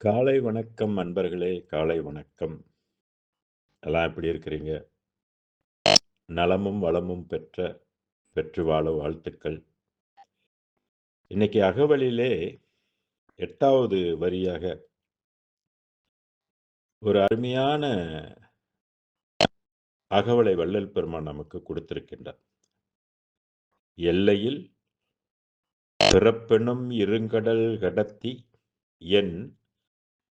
காலை வணக்கம் அன்பர்களே! காலை வணக்கம். எல்லாம் எப்படி இருக்கிறீங்க? நலமும், வளமும் பெற்ற பெற்று வாழ வாழ்த்துக்கள். இன்னைக்கு அகவலிலே எட்டாவது வரியாக ஒரு அருமையான அகவலை வள்ளல் பெருமான் நமக்கு கொடுத்திருக்கின்றார். எல்லையில் பிறப்பெனும் இருங்கடல் கடத்தி என்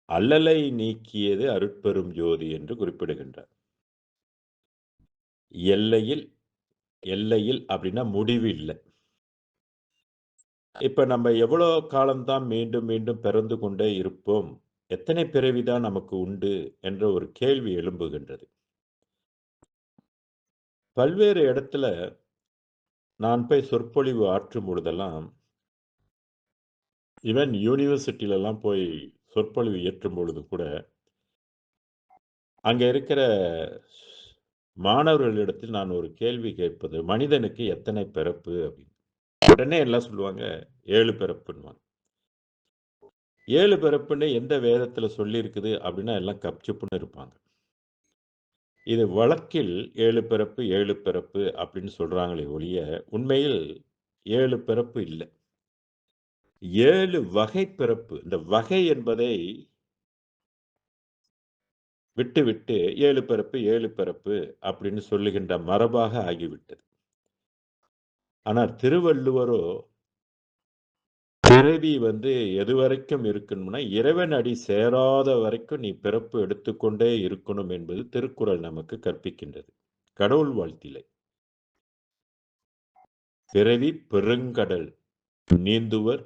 அல்லலை நீக்கியது அருட்பெரும் ஜோதி என்று குறிப்பிடுகின்றார். எல்லையில் எல்லையில் அப்படின்னா முடிவு இல்லை இப்ப நம்ம எவ்வளோ காலம்தான் மீண்டும் மீண்டும் பிறந்து கொண்டே இருப்போம்? எத்தனை பிறவிதான் நமக்கு உண்டு? என்ற ஒரு கேள்வி எழும்புகின்றது. பல்வேறு இடத்துல நான் போய் சொற்பொழிவு ஆற்றும் பொழுதெல்லாம் ஈவன் யூனிவர்சிட்டிலலாம் போய் சொற்பொழிவு ஏற்றும் பொழுது கூட அங்கே இருக்கிற மாணவர்களிடத்தில் நான் ஒரு கேள்வி கேட்பது, "மனிதனுக்கு எத்தனை பிறப்பு?" அப்படின்னு. உடனே எல்லாம் சொல்லுவாங்க, ஏழு பிறப்புன்னுவாங்க. ஏழு பிறப்புன்னு எந்த வேதத்தில் சொல்லியிருக்குது அப்படின்னா எல்லாம் கப்சிப்புன்னு இருப்பாங்க. இது வழக்கில் ஏழு பிறப்பு, ஏழு பிறப்பு அப்படின்னு சொல்கிறாங்களே ஒழிய, உண்மையில் ஏழு பிறப்பு இல்லை ஏழு வகை பிறப்பு. இந்த வகை என்பதை விட்டுவிட்டு ஏழு பிறப்பு, ஏழு பிறப்பு அப்படின்னு சொல்லுகின்ற மரபாக ஆகிவிட்டது. ஆனால் திருவள்ளுவரோ பிறவி வந்து எதுவரைக்கும் இருக்கணும்னா, இறைவன் அடி சேராத வரைக்கும் நீ பிறப்பு எடுத்துக்கொண்டே இருக்கணும் என்பது திருக்குறள் நமக்கு கற்பிக்கின்றது. கடவுள் வாழ்த்திலை பிறவி பெருங்கடல் நீந்துவர்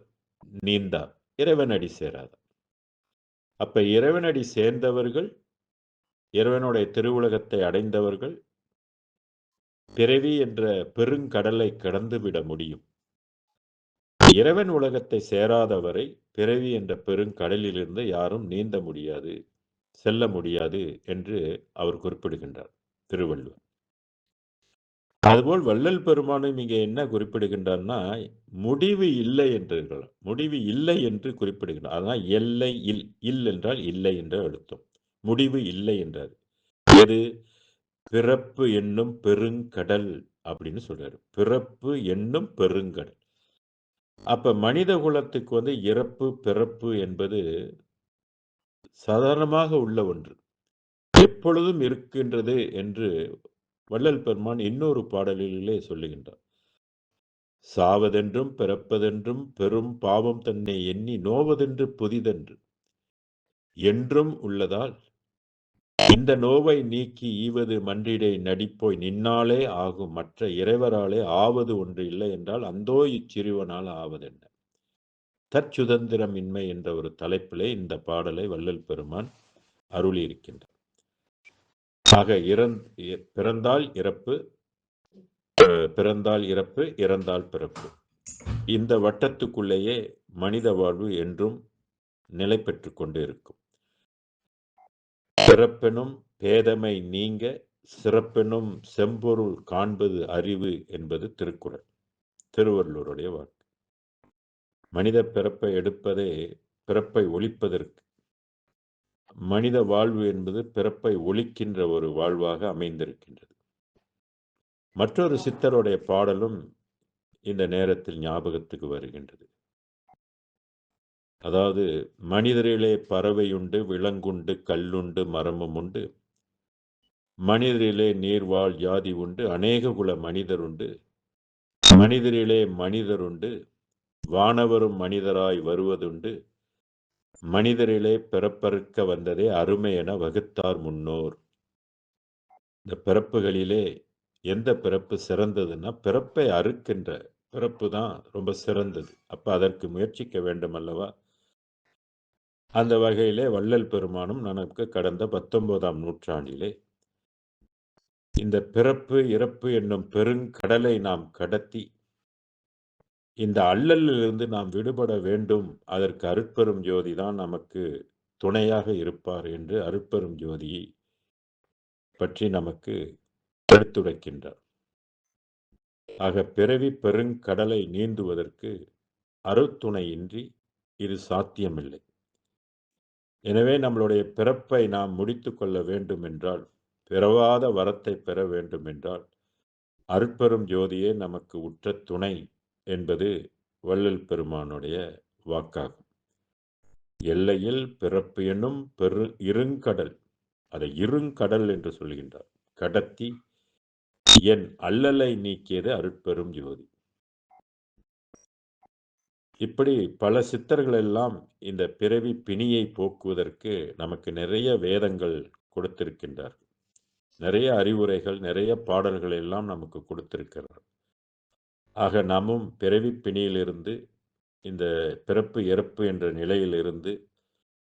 நீந்தார். இறைவன் அடி சேராத. அப்ப இறைவனடி சேர்ந்தவர்கள், இறைவனுடைய திருவுலகத்தை அடைந்தவர்கள், பிறவி என்ற பெருங்கடலை கடந்துவிட முடியும். இறைவன் உலகத்தை சேராதவரை பிறவி என்ற பெருங்கடலிலிருந்து யாரும் நீந்த முடியாது, செல்ல முடியாது என்று அவர் குறிப்பிடுகின்றார் திருவள்ளுவர். அதுபோல் வள்ளல் பெருமானும் இங்கே என்ன குறிப்பிடுகின்றார்னா, முடிவு இல்லை என்று முடிவு இல்லை என்று குறிப்பிடுகின்றார். அதான் எல்லை இல். இல் என்றால் இல்லை என்று அர்த்தம். முடிவு இல்லை என்றார். எது? பிறப்பு என்னும் பெருங்கடல் அப்படின்னு சொல்றாரு. பிறப்பு என்னும் பெருங்கடல். அப்ப மனித குலத்துக்கு வந்து இறப்பு, பிறப்பு என்பது சாதாரணமாக உள்ள ஒன்று. எப்பொழுதும் இருக்கின்றது என்று வள்ளல் பெருமான் இன்னொரு பாடலிலே சொல்லுகின்றார். சாவதென்றும் பிறப்பதென்றும் பெரும் பாவம் தன்னை எண்ணி நோவதென்று புதிதென்று என்றும் உள்ளதால் இந்த நோவை நீக்கி ஈவது மன்றிடை நடிப்போய் நின்னாலே ஆகும் மற்ற இறைவராலே ஆவது ஒன்று இல்லை என்றால் அந்தோ இச்சிறுவனால் ஆவதென்ன. தற்சுதந்திரமின்மை என்ற ஒரு தலைப்பிலே இந்த பாடலை வள்ளல் பெருமான் அருளியிருக்கின்றார். ஆக இறந் பிறந்தால் இறப்பு, பிறந்தால் இறப்பு, இறந்தால் பிறப்பு. இந்த வட்டத்துக்குள்ளேயே மனித வாழ்வு என்றும் நிலை பெற்று கொண்டு இருக்கும். பிறப்பெனும் பேதமை நீங்க சிறப்பெனும் செம்பொருள் காண்பது அறிவு என்பது திருக்குறள். திருவள்ளுவருடைய வாக்கு. மனித பிறப்பை எடுப்பதே பிறப்பை ஒழிப்பதற்கு. மனித வாழ்வு என்பது பிறப்பை ஒழிக்கின்ற ஒரு வாழ்வாக அமைந்திருக்கின்றது. மற்றொரு சித்தருடைய பாடலும் இந்த நேரத்தில் ஞாபகத்துக்கு வருகின்றது. அதாவது மனிதரிலே பறவையுண்டு, விலங்குண்டு, கல்லுண்டு, மரமும் உண்டு. மனிதரிலே நீர்வாழ் ஜாதி உண்டு, அநேக குல மனிதர் உண்டு மனிதரிலே மனிதருண்டு, வானவரும் மனிதராய் வருவதுண்டு. மனிதரிலே பிறப்பறுக்க வந்ததே அருமை என வகுத்தார் முன்னோர். இந்த பிறப்புகளிலே எந்த பிறப்பு சிறந்ததுன்னா, பிறப்பை அறுக்கின்ற பிறப்பு தான் ரொம்ப சிறந்தது. அப்ப அதற்கு முயற்சிக்க வேண்டும் அல்லவா? அந்த வகையிலே வள்ளல் பெருமானும் நமக்கு கடந்த 19ஆம் நூற்றாண்டிலே இந்த பிறப்பு, இறப்பு என்னும் பெருங்கடலை நாம் கடத்தி இந்த அல்லலிலிருந்து நாம் விடுபட வேண்டும். அதற்கு அருட்பெரும் ஜோதி தான் நமக்கு துணையாக இருப்பார் என்று அருட்பெரும் ஜோதியை பற்றி நமக்கு எடுத்துரைக்கின்றார். ஆக பிறவி பெருங்கடலை நீந்துவதற்கு அருத்துணையின்றி இது சாத்தியமில்லை. எனவே நம்மளுடைய பிறப்பை நாம் முடித்து கொள்ள வேண்டும் என்றால் பிறவாத வரத்தை பெற வேண்டும் என்றால் அருட்பெரும் ஜோதியே நமக்கு உற்ற துணை என்பது வள்ளல் பெருமானுடைய வாக்காகும். எல்லையில் பிறப்பு என்னும் பெரு இருங்கடல் அதை இருங்கடல் என்று சொல்கின்றார். கடத்தி என் அல்லலை நீக்கியது அருட்பெரும் ஜோதி. இப்படி பல சித்தர்கள் எல்லாம் இந்த பிறவி பிணியை போக்குவதற்கு நமக்கு நிறைய வேதங்கள் கொடுத்திருக்கின்றார்கள். நிறைய அறிவுரைகள் நிறைய பாடல்கள் எல்லாம் நமக்கு கொடுத்திருக்கிறார் ஆக நாமும் பிறவி பிணியிலிருந்து இந்த பிறப்பு இறப்பு என்ற நிலையிலிருந்து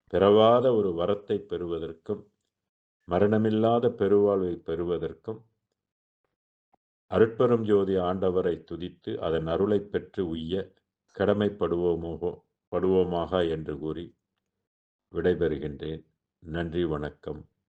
பிறவாத ஒரு வரத்தை பெறுவதற்கும் மரணமில்லாத பெருவாழ்வை பெறுவதற்கும் அருட்பெரும் ஜோதி ஆண்டவரை துதித்து அதன் அருளை பெற்று உய்ய கடமைப்படுவோமோ படுவோமாக என்று கூறி விடைபெறுகின்றேன். நன்றி வணக்கம்.